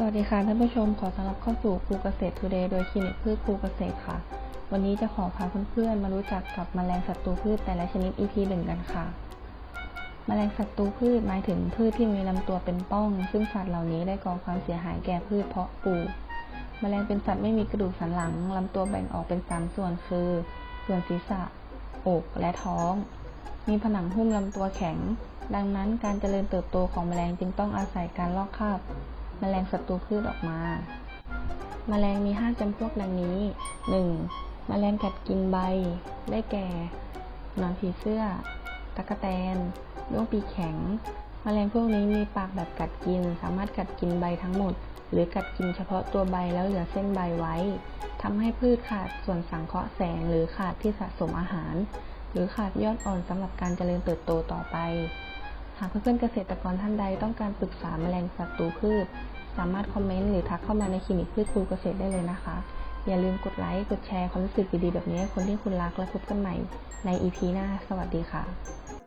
สวัสดีค่ะท่านผู้ชมขอต้อนรับเข้าสู่ครูเกษตรทูเดย์โดยคลินิกพืชครูเกษตรค่ะ วันนี้จะขอพาเพื่อนๆมารู้จักกับแมลงศัตรูพืชแต่ละชนิด EP หนึ่งกันค่ะแมลงศัตรูพืชหมายถึงพืชที่มีลำตัวเป็นป้อง ซึ่งสัตว์เหล่านี้ได้ก่อความเสียหายแก่พืชเพาะปลูกแมลงเป็นสัตว์ไม่มีกระดูกสันหลังลำตัวแบ่งออกเป็นสามส่วนคือ ส่วนศีรษะ อกและท้อง มีผนังหุ้มลำตัวแข็ง ดังนั้นการเจริญเติบโตของแมลงจึงต้องอาศัยการลอกคราบ แมลงศัตรูพืชออกมา แมลงมี 5จำพวกดังนี้ 1. แมลงกัดกินใบ ได้แก่ หนอนผีเสื้อ ตะกะแตนด้วงปีแข็ง แมลงพวกนี้มีปากแบบกัดกิน สามารถกัดกินใบทั้งหมด หรือกัดกินเฉพาะตัวใบแล้วเหลือเส้นใบไว้ทำให้พืชขาดส่วนสังเคราะห์แสงหรือขาดที่สะสมอาหาร หรือขาดยอดอ่อนสำหรับการเจริญเติบโตต่อไป หากเพื่อนๆเกษตรกรท่านใดต้องการปรึกษาแมลงศัตรูพืช สามารถคอมเมนต์หรือทักเข้ามาในคลินิกพืชครูเกษตรได้เลยนะคะ อย่าลืมกดไลค์ กดแชร์ความรู้สึกดีๆแบบนี้ให้คนที่คุณรักและพบกันใหม่ใน EP หน้า สวัสดีค่ะ